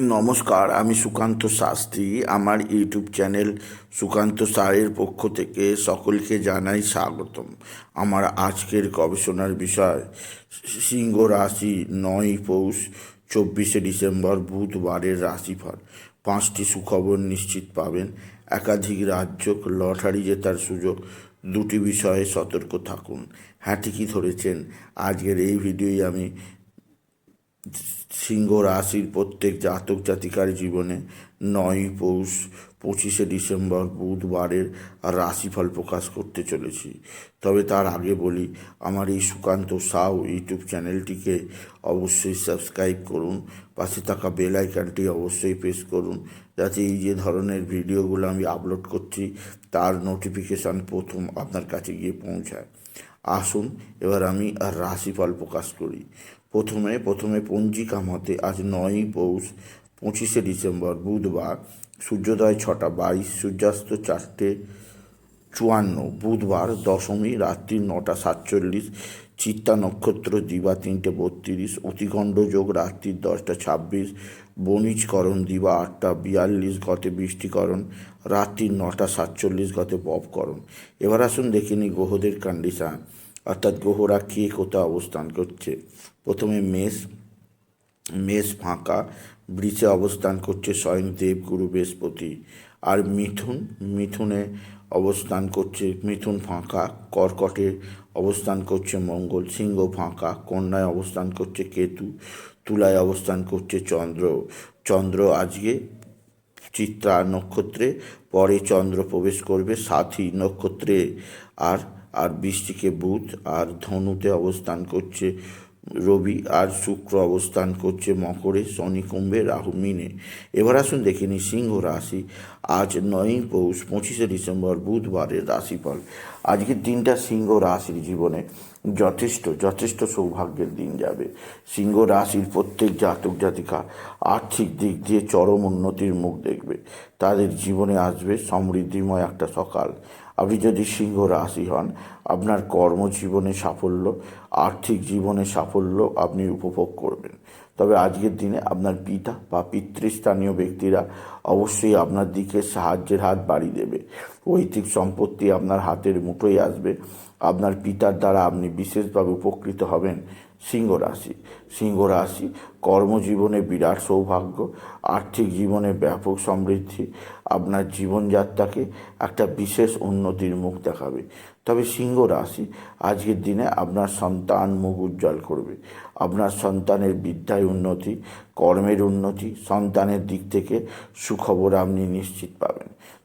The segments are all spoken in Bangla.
নমস্কার, আমি সুকান্ত শাস্ত্রী। আমার ইউটিউব চ্যানেল সুকান্ত সারের পক্ষ থেকে সকলকে জানাই স্বাগতম। আমার আজকের গবেষণার বিষয়, সিংহ রাশি নয় পৌষ, চব্বিশে ডিসেম্বর বুধবারের রাশিফল। পাঁচটি সুখবর নিশ্চিত পাবেন। একাধিক রাজ্য লটারি জেতার সুযোগ। দুটি বিষয়ে সতর্ক থাকুন। হ্যাঁ ঠিকই ধরেছেন। আজকের এই ভিডিওই আমি সিংহ রাশির প্রত্যেক জাতক জাতিকার জীবনে নয়, পৌষ, পঁচিশে ডিসেম্বর, বুধবারের রাশিফল প্রকাশ করতে চলেছি। তবে তার আগে বলি, আমার এই সুকান্ত সাউ ইউটিউব চ্যানেলটিকে অবশ্যই সাবস্ক্রাইব করুন। পাশে থাকা বেল আইকনটি অবশ্যই প্রেস করুন, যাতে এই যে ধরনের ভিডিওগুলো আমি আপলোড করছি, তার নোটিফিকেশান প্রথম আপনার কাছে গিয়ে পৌঁছায়। আসুন, এবার আমি আর রাশিফল প্রকাশ করি। প্রথমে প্রথমে পঞ্জিকা মতে আজ নয়ই পৌষ, পঁচিশে ডিসেম্বর, বুধবার, সূর্যোদয় ছটা বাইশ, সূর্যাস্ত চারটে চুয়ান্ন, বুধবার দশমী, রাত্রি নটা সাতচল্লিশ, চিত্তা নক্ষত্র দিবা তিনটে বত্রিশ, অতিখণ্ড যোগ রাত্রি দশটা ছাব্বিশ, বণিজকরণ দিবা আটটা বিয়াল্লিশ, গতে বৃষ্টিকরণ, রাত্রি নটা সাতচল্লিশ, গতে পপকরণ এবার আসুন দেখিনি গ্রহদের কন্ডিশান অর্থাৎ গ্রহরা কে কোথায় অবস্থান করছে। প্রথমে মেষ মেষ ফাঁকা বৃষে অবস্থান করছে স্বয়ং দেবগুরু বৃহস্পতি। আর মিথুন, মিথুনে অবস্থান করছে, মিথুন ফাঁকা, কর্কটে অবস্থান করছে মঙ্গল, সিংহ ফাঁকা, কন্যায় অবস্থান করছে কেতু, তুলায় অবস্থান করছে চন্দ্র। চন্দ্র আজকে চিত্রা নক্ষত্রে, পরে চন্দ্র প্রবেশ করবে সাথী নক্ষত্রে। আর আর বৃষ্টিকে বুধ, আর ধনুতে অবস্থান করছে রবি আর শুক্র অবস্থান করছে মকরে, শনি কুম্ভে, রাহু মিনে। এবার আসুন দেখে নিই সিংহ রাশি। আজ নয়ই পৌষ, পঁচিশে ডিসেম্বর, বুধবারের রাশিফল। আজকের দিনটা সিংহ রাশির জীবনে। যথেষ্ট যথেষ্ট সৌভাগ্যের দিন যাবে। সিংহ রাশির প্রত্যেক জাতক জাতিকা আর্থিক দিক দিয়ে চরম উন্নতির মুখ দেখবে। তাদের জীবনে আসবে সমৃদ্ধিময় একটা সকাল। আপনি যদি সিংহ রাশি হন, আপনার কর্মজীবনে সাফল্য, আর্থিক জীবনে সাফল্য আপনি উপভোগ করবেন। তবে আজকের দিনে আপনার পিতা বা পিতৃস্থানীয় ব্যক্তিরা অবশ্যই আপনার দিকে সাহায্যের হাত বাড়িয়ে দেবে। ঐতিক সম্পত্তি আপনার হাতের মুঠোয় আসবে। আপনার পিতার দ্বারা আপনি বিশেষভাবে উপকৃত হবেন। সিংহ রাশি। সিংহ রাশি কর্মজীবনে বিরাট সৌভাগ্য, আর্থিক জীবনে ব্যাপক সমৃদ্ধি, আপনার জীবনযাত্রাকে একটা বিশেষ উন্নতির মুখ দেখাবে। তবে সিংহ রাশি আজকের দিনে আপনার সন্তান মুখ উজ্জ্বল করবে। আপনার সন্তানের বিদ্যায় উন্নতি, কর্মের উন্নতি, সন্তানের দিক থেকে সুখবর আপনি নিশ্চিত পাবেন।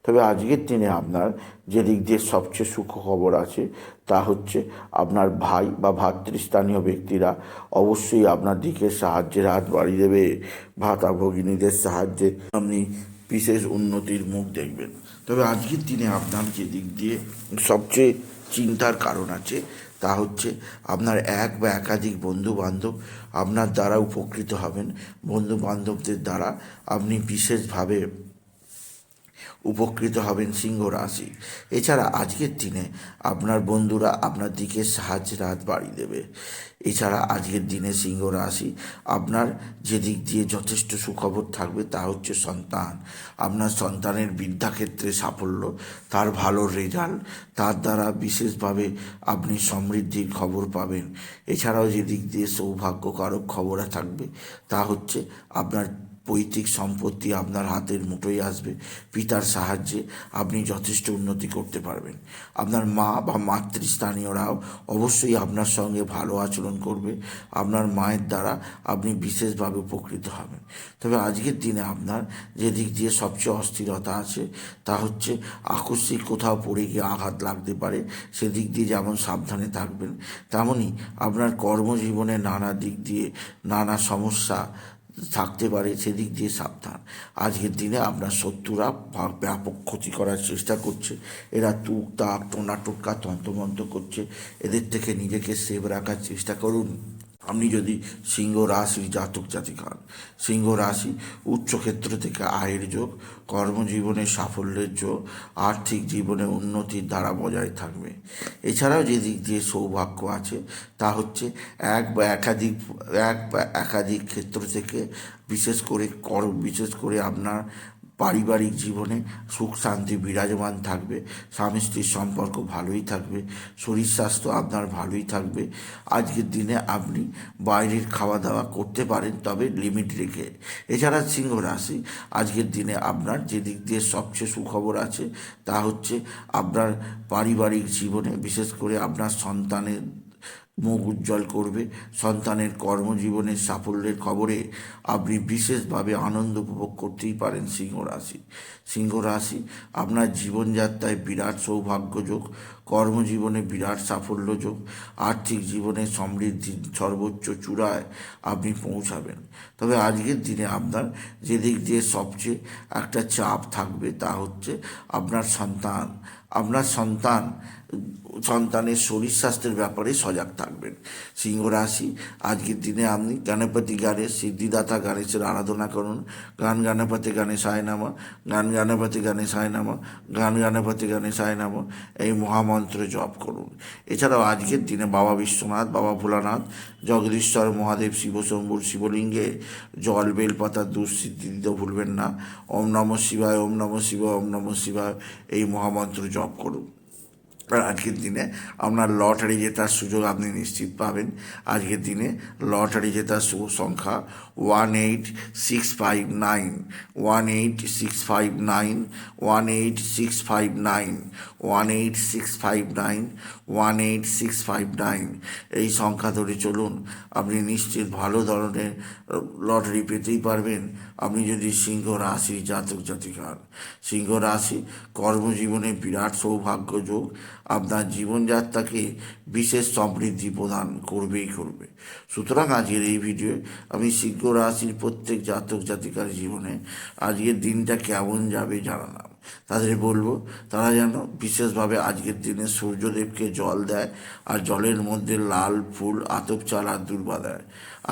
তবে আজকের দিনে আপনার যে দিক দিয়ে সবচেয়ে সুখবর আছে, তা হচ্ছে আপনার ভাই বা ভাতৃস্থানীয় ব্যক্তিরা অবশ্যই আপনার দিকে সাহায্যের হাত বাড়িয়ে দেবে। ভাতা ভগিনীদের সাহায্যে আপনি বিশেষ উন্নতির মুখ দেখবেন। তবে আজকের দিনে আপনার যে দিক দিয়ে সবচেয়ে চিন্তার কারণ আছে, তা হচ্ছে আপনার এক বা একাধিক বন্ধু বান্ধব আপনার দ্বারা উপকৃত হবেন। বন্ধু বান্ধবদের দ্বারা আপনি বিশেষভাবে উপকৃত হবেন সিংহ রাশি। এছাড়া আজকের দিনে আপনার বন্ধুরা আপনার দিকে সাহায্যের হাত বাড়িয়ে দেবে। এছাড়া আজকের দিনে সিংহ রাশি আপনার যে দিক দিয়ে যথেষ্ট সুখবর থাকবে তা হচ্ছে সন্তান। আপনার সন্তানের বিদ্যাক্ষেত্রে সাফল্য, তার ভালো রেজাল্ট, তার দ্বারা বিশেষভাবে আপনি সমৃদ্ধির খবর পাবেন। এছাড়াও যে দিক দিয়ে সৌভাগ্যকারক খবর থাকবে তা হচ্ছে আপনার পৈতৃক সম্পত্তি আপনার হাতের মুঠোয় আসবে। পিতার সাহায্যে আপনি যথেষ্ট উন্নতি করতে পারবেন। আপনার মা বা মাতৃস্থানীয়রাও অবশ্যই আপনার সঙ্গে ভালো আচরণ করবে। আপনার মায়ের দ্বারা আপনি বিশেষভাবে উপকৃত হবেন। তবে আজকের দিনে আপনার যে দিক দিয়ে সবচেয়ে অস্থিরতা আছে, তা হচ্ছে আকস্মিক কোথাও পড়ে গিয়ে আঘাত লাগতে পারে। সেদিক দিয়ে যেমন সাবধানে থাকবেন তেমনই আপনার কর্মজীবনে নানা দিক দিয়ে নানা সমস্যা থাকতে পারে সেদিক দিয়ে সাবধান। আজকের দিনে আপনার শত্রুরা ব্যাপক ক্ষতি করার চেষ্টা করছে। এরা তুক তাক টোনা টোটকা তন্ত্রমন্ত্র করছে। এদের থেকে নিজেকে সেভ রাখার চেষ্টা করুন। আপনি যদি সিংহ রাশির জাতক জাতিক হন, সিংহ রাশি উচ্চক্ষেত্র থেকে আয়ের যোগ, কর্মজীবনে সাফল্যের যোগ, আর্থিক জীবনে উন্নতির দ্বারা বজায় থাকবে। এছাড়াও যে দিক দিয়ে সৌভাগ্য আছে, তা হচ্ছে এক বা একাধিক, এক বা একাধিক ক্ষেত্র থেকে বিশেষ করে কর বিশেষ করে আপনার পারিবারিক জীবনে সুখ, শান্তি বিরাজমান থাকবে, স্বামী স্ত্রীর সম্পর্ক ভালোই থাকবে, শরীর স্বাস্থ্য আপনার ভালোই থাকবে। আজকের দিনে আপনি বাইরের খাওয়া দাওয়া করতে পারেন, তবে লিমিট রেখে। এছাড়া সিংহ রাশি, আজকের দিনে আপনার যে দিক দিয়ে সবচেয়ে সুখবর আছে, তা হচ্ছে আপনার পারিবারিক জীবনে, বিশেষ করে আপনার সন্তানের মুখ উজ্জ্বল করবে। সন্তানের কর্মজীবনের সাফল্যের খবরে আপনি বিশেষভাবে আনন্দ উপভোগ করতেই পারেন সিংহ রাশি। সিংহ রাশি, আপনার জীবনযাত্রায় বিরাট সৌভাগ্য যোগ কর্মজীবনে বিরাট সাফল্য যোগ আর্থিক জীবনে সমৃদ্ধির সর্বোচ্চ চূড়ায় আপনি পৌঁছাবেন। তবে আজকের দিনে আপনার যে দিক দিয়ে সবচেয়ে একটা চাপ থাকবে তা হচ্ছে আপনার সন্তান। আপনার সন্তান সন্তানের শরীর স্বাস্থ্যের ব্যাপারে সজাগ থাকবেন। সিংহ রাশি, আজকের দিনে আপনি গণপতি গানের সিদ্ধিদাতা গণেশের আরাধনা করুন। গান গণপতি গানে সায়নামা গান গণপতি গানে সায়নামা গান গণপতি গানে সায়নামা এই মহামন্ত্র জপ করুন। এছাড়াও আজকের দিনে বাবা বিশ্বনাথ, বাবা ভোলানাথ, জগদীশ্বর, মহাদেব, শিবশম্ভুর শিবলিঙ্গে জল, বেলপাতা দুঃসিদ্ধি দিতে ভুলবেন না। ওম নম শিবায়, ওম নম শিবায়, ওম নম শিবায়, এই মহামন্ত্র জপ করুন। আজকের দিনে আপনার লটারি জেতার সুযোগ আপনি নিশ্চিত পাবেন। আজকের দিনে লটারি জেতার শুভ সংখ্যা one eight six five nine, one eight six five nine, one eight six five nine, one eight six five nine, one eight six five nine. এই সংখ্যা ধরে চলুন, আপনি নিশ্চিত ভালো ধরনের লটারি পেতেই পারবেন। আপনি যদি সিংহ রাশি জাতক জাতিক হন সিংহ রাশি কর্মজীবনে বিরাট সৌভাগ্য যোগ আপনার জীবনযাত্রাকে বিশেষ সমৃদ্ধি প্রদান করবেই করবে। সুতরাং আজকের এই ভিডিও আমি সিংহ রাশির প্রত্যেক জাতক জাতিকার জীবনে আজকের দিনটা কেমন যাবে জানালাম। তাদের বলব, তারা যেন বিশেষভাবে আজকের দিনে সূর্যদেবকে জল দেয় আর জলের মধ্যে লাল ফুল, আতপ চাল আর দুর্বা দেয়।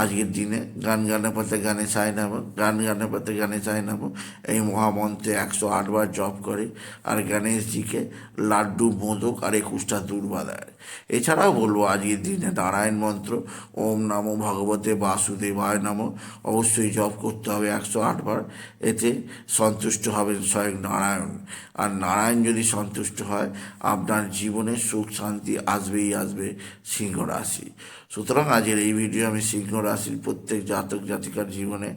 আজকের দিনে গান গানে পাতে গানে চাই নামো, গান গানে পাতে গানে চাই নামো, এই মহামন্ত্রে একশো আটবার জপ করে আর গণেশজিকে লাড্ডু, মোদক আর একুশটা দুর্বা দেয়। এছাড়াও বলব, আজকের দিনে নারায়ণ মন্ত্র, ওম নমো ভগবতে বাসুদেবায় নমো, অবশ্যই জপ করতে হবে একশো আটবার এতে সন্তুষ্ট হবেন স্বয়ং নারায়ণ। আর নারায়ণ যদি সন্তুষ্ট হয়, আপনার জীবনে সুখ, শান্তি আসবেই আসবে সিংহ রাশি। সুতরাং আজের এই ভিডিও আমি সিংহ রাশির প্রত্যেক জাতক জাতিকার জীবনে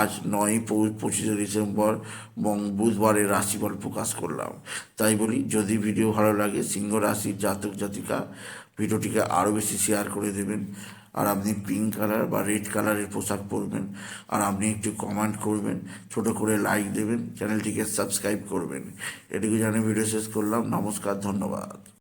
আজ নয় পঁচিশে ডিসেম্বর এবং বুধবারের রাশিফল প্রকাশ করলাম। তাই বলি, যদি ভিডিও ভালো লাগে, সিংহ রাশির জাতক জাতিকা ভিডিওটিকে আরও বেশি শেয়ার করে দেবেন। আর আপনি পিঙ্ক কালার বা রেড কালারের পোশাক পরবেন। আর আপনি একটু কমেন্ট করবেন, ছোট করে লাইক দেবেন চ্যানেলটিকে সাবস্ক্রাইব করবেন। এটুকু জানিয়ে ভিডিও শেষ করলাম। নমস্কার, ধন্যবাদ।